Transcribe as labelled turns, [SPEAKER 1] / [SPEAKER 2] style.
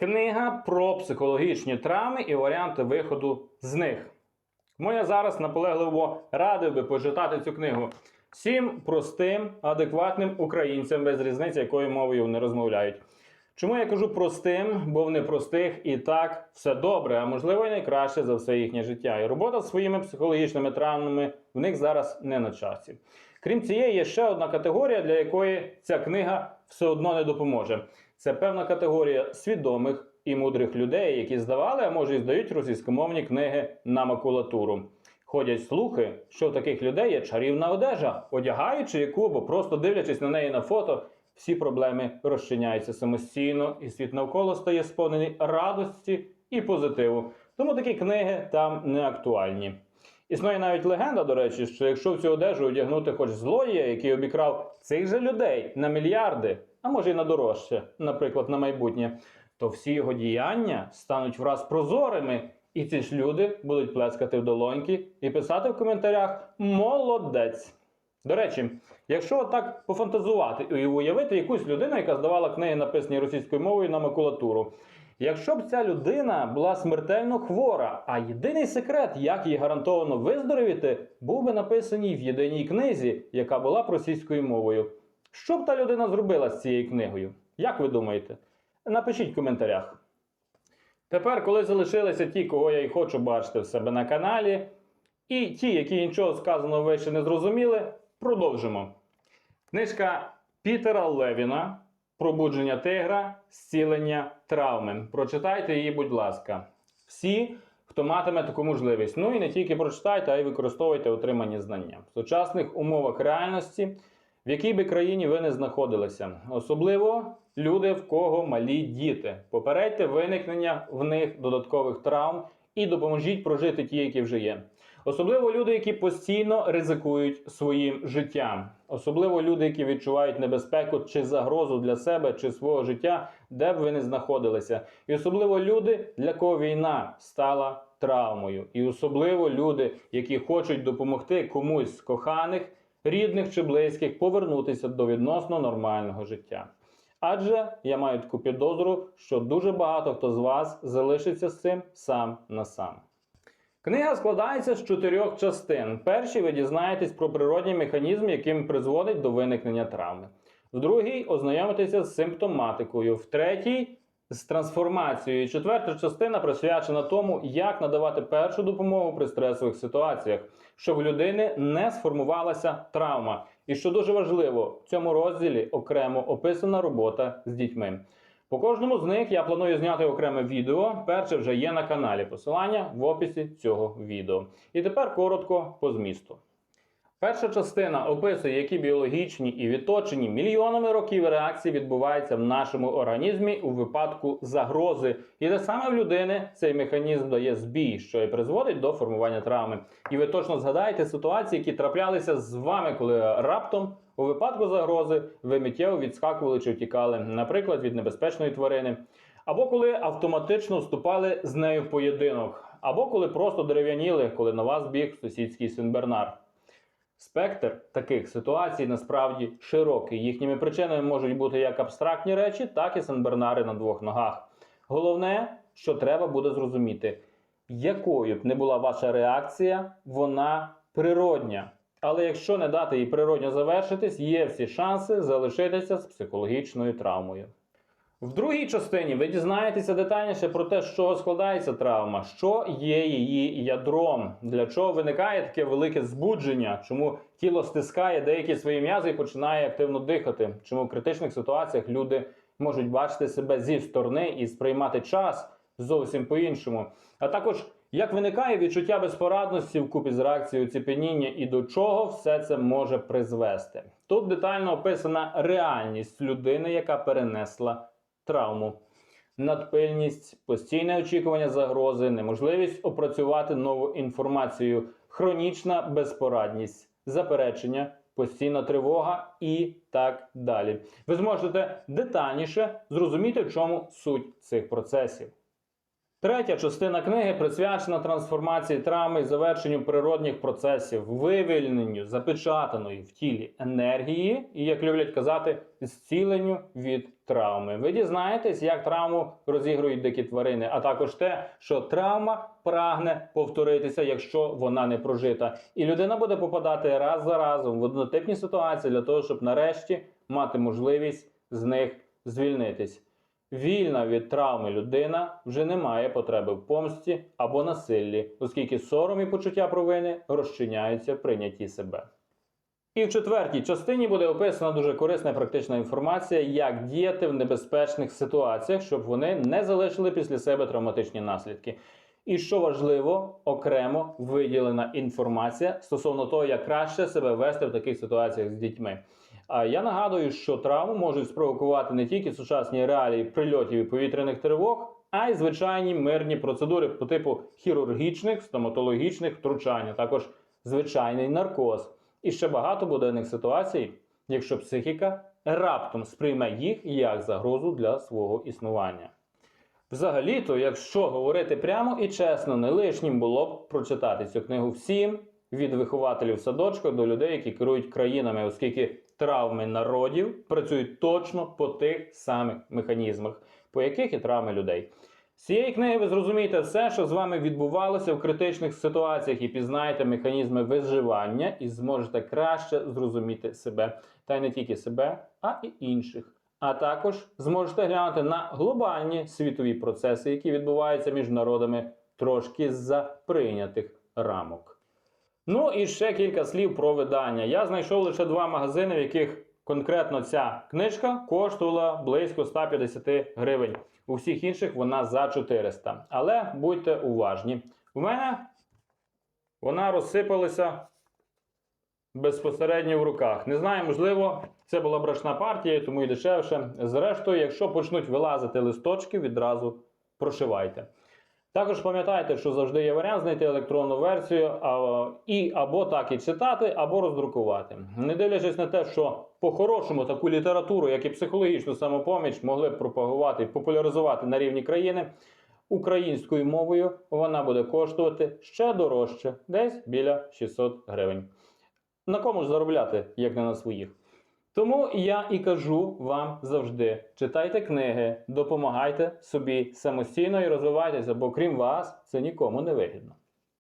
[SPEAKER 1] Книга про психологічні травми і варіанти виходу з них. Тому я зараз наполегливо радив би почитати цю книгу всім простим, адекватним українцям без різниці, якою мовою вони розмовляють. Чому я кажу простим, бо в непростих і так все добре, а можливо і найкраще за все їхнє життя. І робота з своїми психологічними травмами в них зараз не на часі. Крім цієї, є ще одна категорія, для якої ця книга все одно не допоможе. Це певна категорія свідомих і мудрих людей, які здавали, а може і здають російськомовні книги на макулатуру. Ходять слухи, що в таких людей є чарівна одежа, одягаючи яку або просто дивлячись на неї на фото, всі проблеми розчиняються самостійно, і світ навколо стає сповнений радості і позитиву. Тому такі книги там не актуальні. Існує навіть легенда, до речі, що якщо в цю одежу одягнути хоч злодія, який обікрав цих же людей на мільярди, а може й на дорожче, наприклад, на майбутнє, то всі його діяння стануть враз прозорими, і ці ж люди будуть плескати в долоньки і писати в коментарях Молодець. До речі, якщо так пофантазувати і уявити якусь людину, яка здавала книги, написані російською мовою на макулатуру. Якщо б ця людина була смертельно хвора, а єдиний секрет, як їй гарантовано виздоровіти, був би написаний в єдиній книзі, яка була російською мовою. Що б та людина зробила з цією книгою? Як ви думаєте? Напишіть в коментарях. Тепер, коли залишилися ті, кого я і хочу бачити в себе на каналі, і ті, які нічого сказаного ви ще не зрозуміли, продовжимо. Книжка Пітера Левіна Пробудження тигра, зцілення травми. Прочитайте її, будь ласка. Всі, хто матиме таку можливість. Ну і не тільки прочитайте, а й використовуйте отримані знання. В сучасних умовах реальності, в якій би країні ви не знаходилися. Особливо люди, в кого малі діти. Попередьте виникнення в них додаткових травм і допоможіть прожити ті, які вже є. Особливо люди, які постійно ризикують своїм життям. Особливо люди, які відчувають небезпеку чи загрозу для себе чи свого життя, де б ви не знаходилися. І особливо люди, для кого війна стала травмою. І особливо люди, які хочуть допомогти комусь з коханих, рідних чи близьких повернутися до відносно нормального життя. Адже я маю таку підозру, що дуже багато хто з вас залишиться з цим сам на сам. Книга складається з чотирьох частин. Першій ви дізнаєтесь про природній механізм, яким призводить до виникнення травми. В другій ознайомитеся з симптоматикою. В третій з трансформацією. Четверта частина присвячена тому, як надавати першу допомогу при стресових ситуаціях, щоб в людини не сформувалася травма. І що дуже важливо, в цьому розділі окремо описана робота з дітьми. По кожному з них я планую зняти окреме відео. Перше вже є на каналі. Посилання в описі цього відео. І тепер коротко по змісту. Перша частина описує, які біологічні і відточені мільйонами років реакції відбуваються в нашому організмі у випадку загрози. І те саме в людини цей механізм дає збій, що і призводить до формування травми. І ви точно згадаєте ситуації, які траплялися з вами, коли раптом у випадку загрози ви миттєво відскакували чи втікали, наприклад, від небезпечної тварини, або коли автоматично вступали з нею в поєдинок, або коли просто дерев'яніли, коли на вас біг сусідський синбернар. Спектр таких ситуацій насправді широкий. Їхніми причинами можуть бути як абстрактні речі, так і сенбернари на двох ногах. Головне, що треба буде зрозуміти, якою б не була ваша реакція, вона природня. Але якщо не дати їй природньо завершитись, є всі шанси залишитися з психологічною травмою. В другій частині ви дізнаєтеся детальніше про те, з чого складається травма, що є її ядром, для чого виникає таке велике збудження, чому тіло стискає деякі свої м'язи і починає активно дихати, чому в критичних ситуаціях люди можуть бачити себе зі сторони і сприймати час зовсім по-іншому. А також як виникає відчуття безпорадності вкупі з реакцією оціпеніння і до чого все це може призвести. Тут детально описана реальність людини, яка перенесла травму. Надпильність, постійне очікування загрози, неможливість опрацювати нову інформацію, хронічна безпорадність, заперечення, постійна тривога і так далі. Ви зможете детальніше зрозуміти, в чому суть цих процесів. Третя частина книги присвячена трансформації травми і завершенню природних процесів, вивільненню запечатаної в тілі енергії і, як люблять казати, зціленню від травми. Ви дізнаєтесь, як травму розігрують дикі тварини, а також те, що травма прагне повторитися, якщо вона не прожита. І людина буде попадати раз за разом в однотипні ситуації для того, щоб нарешті мати можливість з них звільнитись. Вільна від травми людина вже не має потреби в помсті або насиллі, оскільки сором і почуття провини розчиняються в прийнятті себе. І в четвертій частині буде описана дуже корисна і практична інформація, як діяти в небезпечних ситуаціях, щоб вони не залишили після себе травматичні наслідки. І що важливо, окремо виділена інформація стосовно того, як краще себе вести в таких ситуаціях з дітьми. Я нагадую, що травму можуть спровокувати не тільки сучасні реалії прильотів і повітряних тривог, а й звичайні мирні процедури по типу хірургічних, стоматологічних втручань, а також звичайний наркоз. І ще багато буденних ситуацій, якщо психіка раптом сприйме їх як загрозу для свого існування. Взагалі-то, якщо говорити прямо і чесно, не лишнім було б прочитати цю книгу всім від вихователів садочка до людей, які керують країнами, оскільки травми народів працюють точно по тих самих механізмах, по яких і травми людей. З цієї книги ви зрозумієте все, що з вами відбувалося в критичних ситуаціях, і пізнаєте механізми виживання, і зможете краще зрозуміти себе, та й не тільки себе, а і інших. А також зможете глянути на глобальні світові процеси, які відбуваються між народами трошки з-за прийнятих рамок. Ну і ще кілька слів про видання. Я знайшов лише два магазини, в яких конкретно ця книжка коштувала близько 150 гривень. У всіх інших вона за 400. Але будьте уважні. У мене вона розсипалася безпосередньо в руках. Не знаю, можливо, це була брашна партія, тому і дешевше. Зрештою, якщо почнуть вилазити листочки, відразу прошивайте. Також пам'ятайте, що завжди є варіант знайти електронну версію а, і або так і читати, або роздрукувати. Не дивлячись на те, що по-хорошому таку літературу, як і психологічну самопоміч, могли б пропагувати і популяризувати на рівні країни. Українською мовою вона буде коштувати ще дорожче, десь біля 600 гривень. На кому ж заробляти, як не на своїх? Тому я і кажу вам завжди: читайте книги, допомагайте собі самостійно і розвивайтеся, бо крім вас це нікому не вигідно.